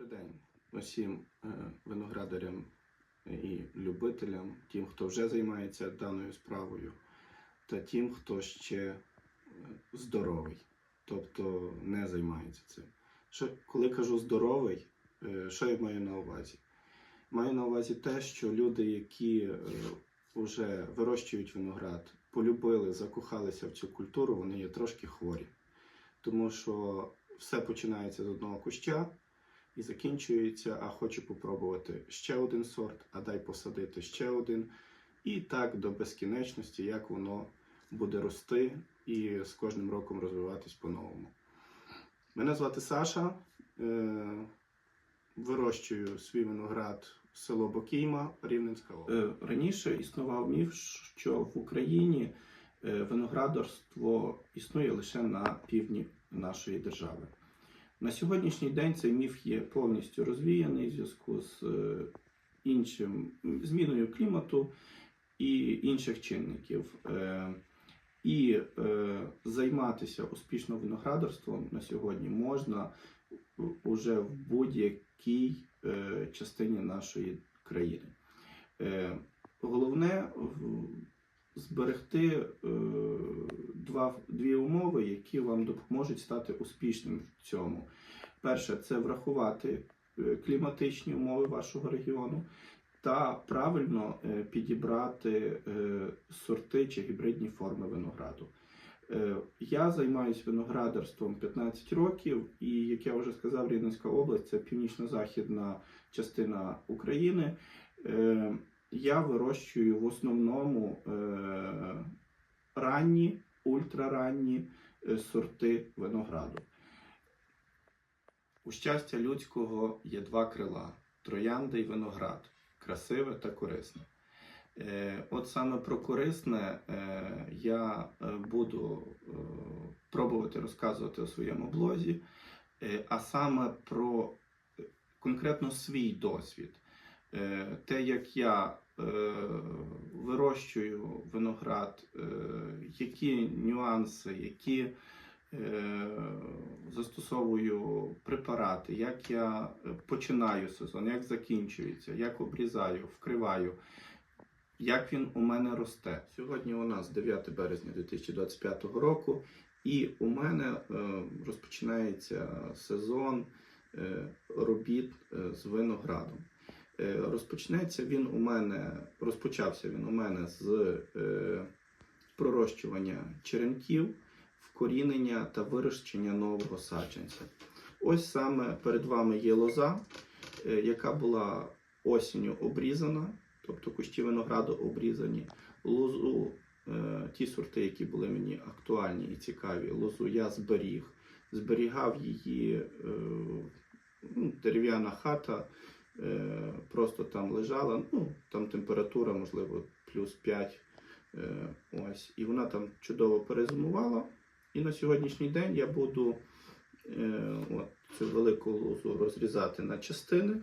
Добрий день усім е, виноградарям і любителям, тим, хто вже займається даною справою, та тим, хто ще е, здоровий, тобто не займається цим. Що, коли кажу здоровий, е, що я маю на увазі? Маю на увазі те, що люди, які вже вирощують виноград, полюбили, закохалися в цю культуру, вони є трошки хворі. Тому що все починається з одного куща і закінчується, а хочу попробувати ще один сорт, а дай посадити ще один. І так до безкінечності, як воно буде рости і з кожним роком розвиватись по-новому. Мене звати Саша. Е, Вирощую свій виноград село Бокійма, Рівненська область. Раніше існував міф, що в Україні е, виноградарство існує лише на півдні нашої держави. На сьогоднішній день цей міф є повністю розвіяний в зв'язку з е, іншим зміною клімату і інших чинників. Е, І е, займатися успішно виноградарством на сьогодні можна уже в будь-якій частині нашої країни. Головне зберегти два, дві умови, які вам допоможуть стати успішним в цьому. Перше, це врахувати е, кліматичні умови вашого регіону та правильно е, підібрати е, сорти чи гібридні форми винограду. Я займаюся виноградарством 15 років, і як я вже сказав, Рівненська область це північно-західна частина України. Я вирощую в основному ранні, ультраранні е, сорти винограду. У щастя людського є два крила: троянда і виноград, красиве та корисне. Е, От саме про корисне е, я буду пробувати розказувати у своєму блозі, а саме про конкретно свій досвід. Те, як я вирощую виноград, е, які нюанси, які е, застосовую препарати, як я е, починаю сезон, як закінчується, як обрізаю, вкриваю як він у мене росте. Сьогодні у нас 9 березня 2025 року, і у мене е, розпочинається сезон е, робіт е, з виноградом. Е, розпочнеться він у мене, розпочався він у мене з е, пророщування черенків, вкорінення та вирощення нового саджанця. Ось саме перед вами є лоза, е, яка була осінню обрізана тобто кущі винограду обрізані. Лозу, ті сорти, які були мені актуальні і цікаві, лозу я зберіг, зберігав її е, ну, дерев'яна хата, просто там лежала. Ну, там температура, можливо, плюс 5. Е, ось, і вона там чудово перезимувала. І на сьогоднішній день я буду е, от, цю велику лозу розрізати на частини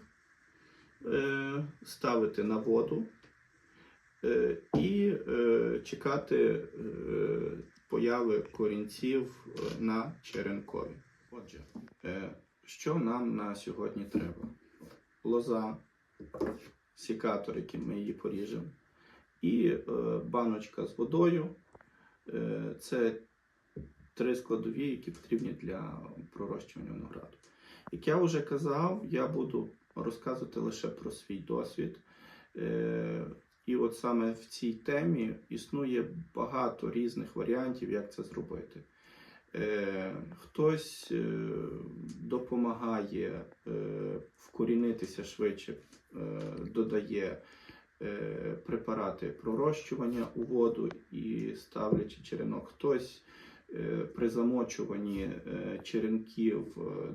е, ставити на воду е, і е, чекати е, появи корінців е, на черенкові. Отже, е, що нам на сьогодні треба? Лоза, сікатор, яким ми її поріжемо, і е, баночка з водою. Е, це три складові, які потрібні для пророщування винограду. Як я вже казав, я буду розказувати лише про свій досвід. Е, І от саме в цій темі існує багато різних варіантів, як це зробити. Е, Хтось е, допомагає е, вкорінитися швидше, додає препарати пророщування у воду і ставлячи черенок. Хтось при замочуванні черенків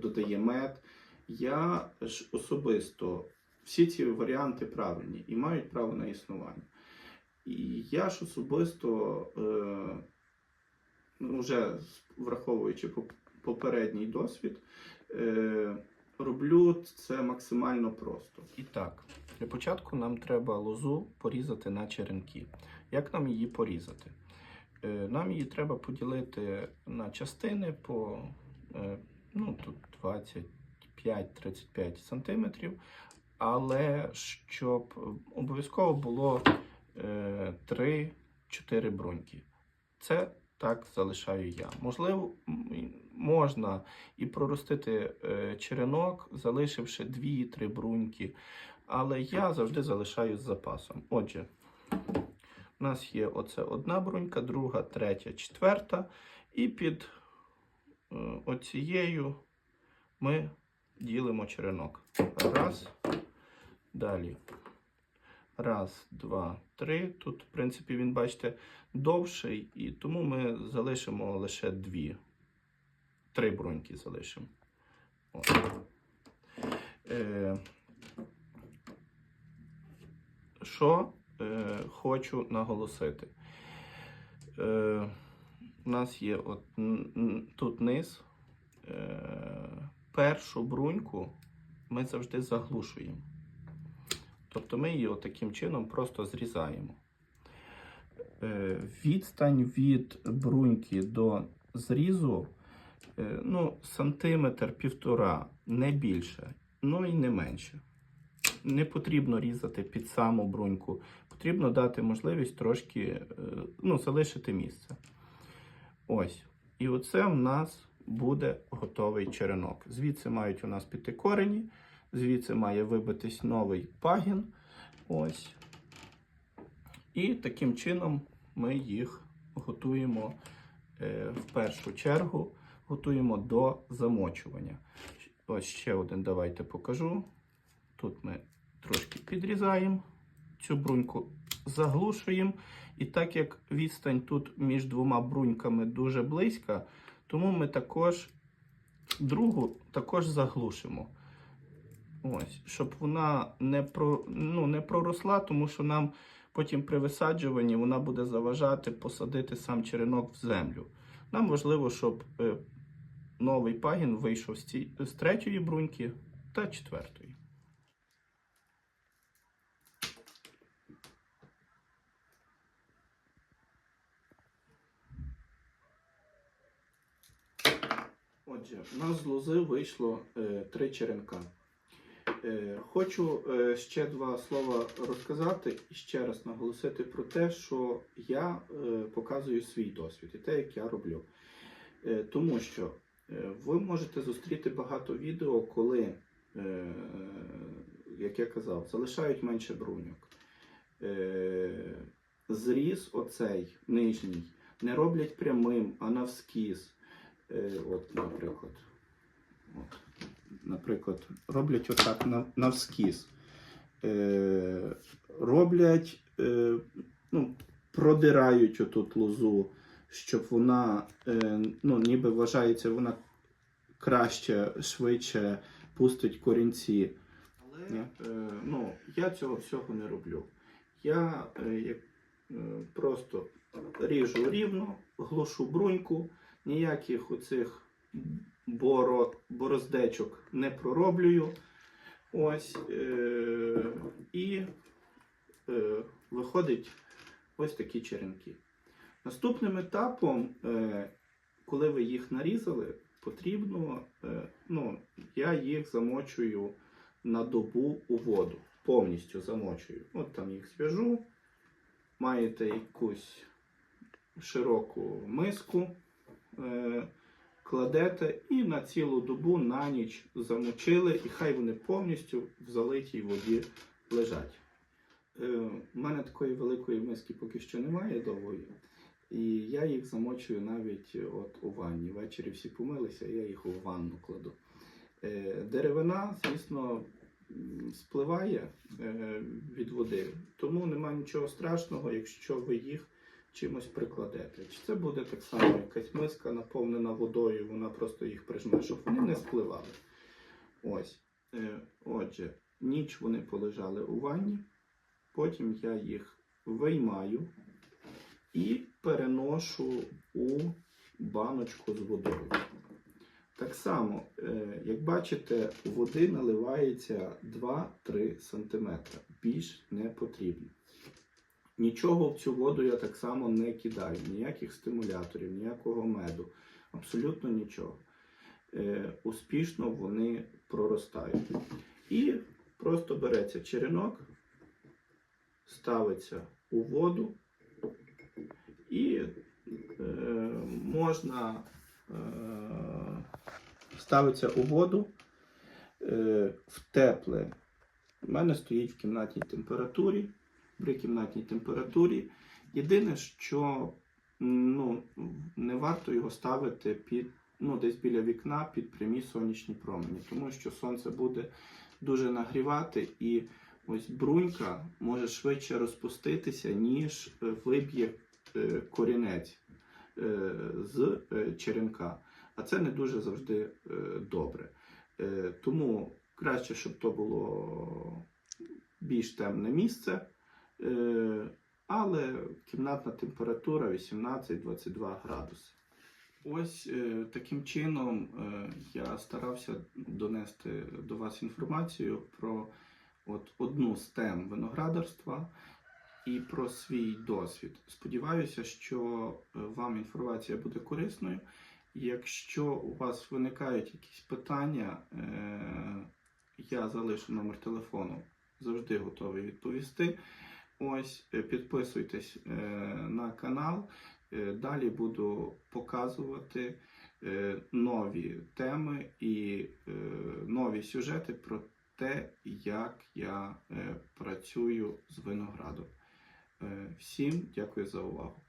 додає мед. Я ж особисто всі ці варіанти правильні і мають право на існування. І я ж особисто, ну, вже враховуючи попередній досвід, е, роблю це максимально просто. І так, для початку нам треба лозу порізати на черенки. Як нам її порізати? Е, Нам її треба поділити на частини по е, ну, тут 25-35 см, але щоб обов'язково було е, 3-4 бруньки. Це так залишаю я. Можливо, можна і проростити е, черенок, залишивши 2-3 бруньки, але я завжди залишаю з запасом. Отже, у нас є оце одна брунька, друга, третя, четверта, і під е, оцією ми ділимо черенок. Раз, далі. Раз, два, три. Тут, в принципі, він, бачите, довший, і тому ми залишимо лише дві. Три бруньки залишимо. От. Е, що е, хочу наголосити? Е, у нас є от, тут низ. Е, першу бруньку ми завжди заглушуємо. Тобто ми її таким чином просто зрізаємо. Е, відстань від бруньки до зрізу е, ну, сантиметр півтора, не більше, ну і не менше. Не потрібно різати під саму бруньку, потрібно дати можливість трошки е, ну, залишити місце. Ось. І оце в нас буде готовий черенок. Звідси мають у нас піти корені, звідси має вибитись новий пагін. Ось. І таким чином ми їх готуємо е, в першу чергу, готуємо до замочування. Ось ще один давайте покажу. Тут ми трошки підрізаємо, цю бруньку заглушуємо. І так як відстань тут між двома бруньками дуже близька, тому ми також другу також заглушимо. Ось, щоб вона не, про, ну, не проросла, тому що нам потім при висаджуванні вона буде заважати посадити сам черенок в землю. Нам важливо, щоб е, новий пагін вийшов з, ці, з третьої бруньки та четвертої. Отже, у нас з лози вийшло е, три черенка. Е, хочу е, ще два слова розказати і ще раз наголосити про те, що я е, показую свій досвід і те, як я роблю. Тому що ви можете зустріти багато відео, коли, як я казав, залишають менше бруньок. Зріз оцей нижній не роблять прямим, а навскіз. От, наприклад. От. Наприклад, роблять отак навскіз. Е, роблять, е, ну, продирають отут лозу, щоб вона, е, ну, ніби вважається, вона краще, швидше пустить корінці. Але е, ну, я цього всього не роблю. Я е, е, просто ріжу рівно, глушу бруньку, ніяких оцих боро, бороздечок не пророблюю. Ось. Е, і е, виходить ось такі черенки. Наступним етапом, е, коли ви їх нарізали, потрібно, е, ну, я їх замочую на добу у воду. Повністю замочую. От там їх зв'яжу. Маєте якусь широку миску. Е, кладете і на цілу добу на ніч замочили, і хай вони повністю в залитій воді лежать. Е, У мене такої великої миски поки що немає довгої. І я їх замочую навіть от у ванні. Ввечері всі помилися, я їх у ванну кладу. Е, Деревина, звісно, спливає е, від води, тому немає нічого страшного, якщо ви їх чимось прикладете. Чи це буде так само якась миска наповнена водою, вона просто їх прижме, щоб вони не спливали. Ось. Е, Отже, ніч вони полежали у ванні, потім я їх виймаю і переношу у баночку з водою. Так само, е, як бачите, води наливається 2-3 см. Більш не потрібно. Нічого в цю воду я так само не кидаю, ніяких стимуляторів, ніякого меду, абсолютно нічого. е, успішно вони проростають. І просто береться черенок, ставиться у воду і е, можна е, ставиться у воду е, в тепле. У мене стоїть в кімнатній температурі. При кімнатній температурі. Єдине, що ну, не варто його ставити під, ну, десь біля вікна під прямі сонячні промені, тому що сонце буде дуже нагрівати і ось брунька може швидше розпуститися, ніж е, виб'є е, корінець е, з черенка. А це не дуже завжди добре. Тому краще, щоб то було більш темне місце. Е, але кімнатна температура 18-22 градуси. Ось е, таким чином е, я старався донести до вас інформацію про от одну з тем виноградарства і про свій досвід. Сподіваюся, що вам інформація буде корисною. Якщо у вас виникають якісь питання, я залишу номер телефону, завжди готовий відповісти. Ось е, підписуйтесь е, на канал. Е, Далі буду показувати нові теми і нові сюжети про те, як я працюю з виноградом. Всім дякую за увагу.